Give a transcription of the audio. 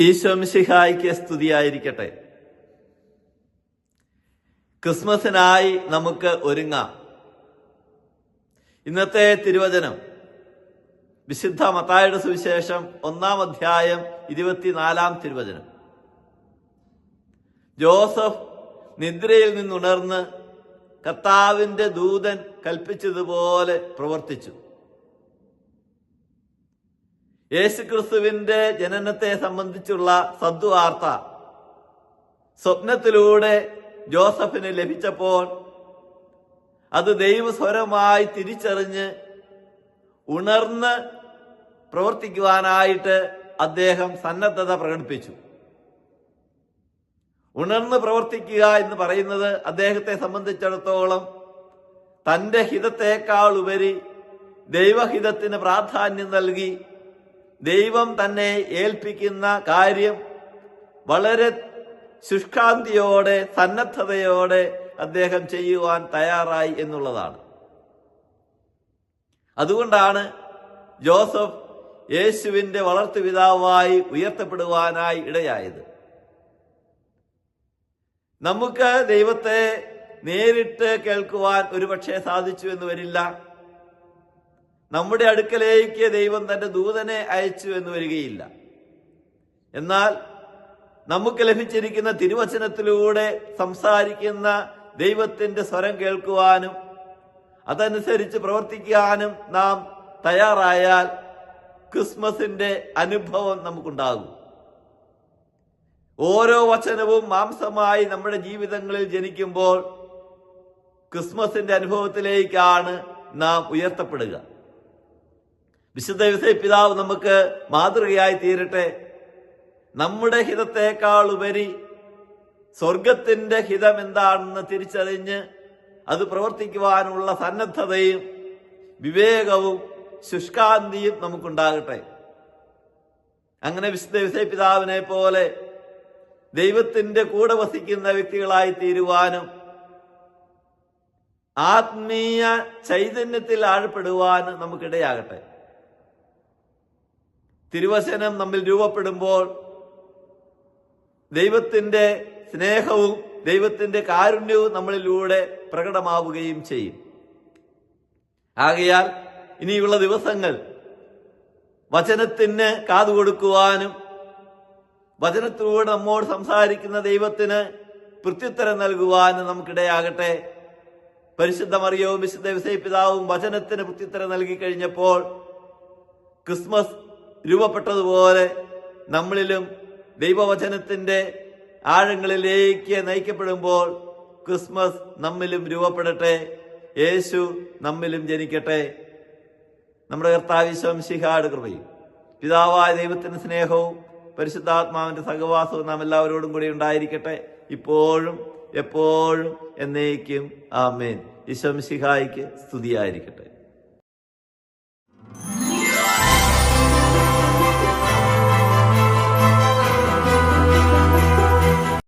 ഈശോമിശിഹായിക്ക് സ്തുതിയായിരിക്കട്ടെ. ക്രിസ്മസിനായി നമുക്ക് ഒരുങ്ങാം. ഇന്നത്തെ തിരുവചനം. വിശുദ്ധ മത്തായുടെ സുവിശേഷം ഒന്നാം അധ്യായം ഇരുപത്തിനാലാം തിരുവചനം. ജോസഫ് നിദ്രയിൽ നിന്നുണർന്ന് കർത്താവിന്റെ ദൂതൻ കൽപ്പിച്ചതുപോലെ പ്രവർത്തിച്ചു. യേശുക്രിസ്തുവിന്റെ ജനനത്തെ സംബന്ധിച്ചുള്ള സദ്വാർത്ത. സ്വപ്നത്തിലൂടെ ജോസഫിന് ലഭിച്ചപ്പോൾ അത് ദൈവസ്വരമായി തിരിച്ചറിഞ്ഞ് ഉണർന്ന് പ്രവർത്തിക്കുവാനായിട്ട് അദ്ദേഹം സന്നദ്ധത പ്രകടിപ്പിച്ചു. ഉണർന്ന് പ്രവർത്തിക്കുക എന്ന് പറയുന്നത് അദ്ദേഹത്തെ സംബന്ധിച്ചിടത്തോളം തന്റെ ഹിതത്തേക്കാൾ ഉപരി ദൈവഹിതത്തിന് പ്രാധാന്യം നൽകി ദൈവം തന്നെ ഏൽപ്പിക്കുന്ന കാര്യം വളരെ ശുഷ്കാന്തിയോടെ സന്നദ്ധതയോടെ അദ്ദേഹം ചെയ്യുവാൻ തയ്യാറായി എന്നുള്ളതാണ്. അതുകൊണ്ടാണ് ജോസഫ് യേശുവിന്റെ വളർത്തുപിതാവായി ഉയർത്തപ്പെടുവാനായി ഇടയായത്. നമുക്ക് ദൈവത്തെ നേരിട്ട് കേൾക്കുവാൻ ഒരുപക്ഷെ സാധിച്ചു എന്ന് വരില്ല. നമ്മുടെ അടുക്കലേക്ക് ദൈവം തന്റെ ദൂതനെ അയച്ചു എന്ന് വരികയില്ല. എന്നാൽ നമുക്ക് ലഭിച്ചിരിക്കുന്ന തിരുവചനത്തിലൂടെ സംസാരിക്കുന്ന ദൈവത്തിന്റെ സ്വരം കേൾക്കുവാനും അതനുസരിച്ച് പ്രവർത്തിക്കാനും നാം തയ്യാറായാൽ ക്രിസ്മസിന്റെ അനുഭവം നമുക്കുണ്ടാകും. ഓരോ വചനവും മാംസമായി നമ്മുടെ ജീവിതങ്ങളിൽ ജനിക്കുമ്പോൾ ക്രിസ്മസിന്റെ അനുഭവത്തിലേക്കാണ് നാം ഉയർത്തപ്പെടുക. വിശുദ്ധ വിധ പിതാവ് നമുക്ക് മാതൃകയായി തീരട്ടെ. നമ്മുടെ ഹിതത്തേക്കാൾ ഉപരി സ്വർഗത്തിന്റെ ഹിതം എന്താണെന്ന് തിരിച്ചറിഞ്ഞ് അത് പ്രവർത്തിക്കുവാനുള്ള സന്നദ്ധതയും വിവേകവും ശുഷ്കാന്തിയും നമുക്കുണ്ടാകട്ടെ. അങ്ങനെ വിശുദ്ധ വിസയ പിതാവിനെ പോലെ ദൈവത്തിന്റെ കൂടെ വസിക്കുന്ന വ്യക്തികളായി തീരുവാനും ആത്മീയ ചൈതന്യത്തിൽ ആഴപ്പെടുവാനും നമുക്കിടയാകട്ടെ. തിരുവചനം നമ്മിൽ രൂപപ്പെടുമ്പോൾ ദൈവത്തിന്റെ സ്നേഹവും ദൈവത്തിന്റെ കാരുണ്യവും നമ്മളിലൂടെ പ്രകടമാവുകയും ചെയ്യും. ആകയാൽ ഇനിയുള്ള ദിവസങ്ങൾ വചനത്തിന് കാതുകൊടുക്കുവാനും വചനത്തിലൂടെ നമ്മോട് സംസാരിക്കുന്ന ദൈവത്തിന് പ്രത്യുത്തരം നൽകുവാനും നമുക്കിടയാകട്ടെ. പരിശുദ്ധ മറിയവും വിശുദ്ധ വിസയപിതാവും വചനത്തിന് പ്രത്യുത്തരം നൽകി കഴിഞ്ഞപ്പോൾ ക്രിസ്മസ് രൂപപ്പെട്ടതുപോലെ നമ്മളിലും ദൈവവചനത്തിന്റെ ആഴങ്ങളിലേക്ക് നയിക്കപ്പെടുമ്പോൾ ക്രിസ്മസ് നമ്മിലും രൂപപ്പെടട്ടെ യേശു നമ്മിലും ജനിക്കട്ടെ. നമ്മുടെ കർത്താവിശ്വം ശിഹാട് കൃപയും പിതാവായ ദൈവത്തിന്റെ സ്നേഹവും പരിശുദ്ധാത്മാവിന്റെ സഹവാസവും നാം എല്ലാവരോടും കൂടി ഉണ്ടായിരിക്കട്ടെ. ഇപ്പോഴും എപ്പോഴും എന്നേക്കും ആമേൻ. ഈശ്വം ശിഹായിക്ക് സ്തുതിയായിരിക്കട്ടെ.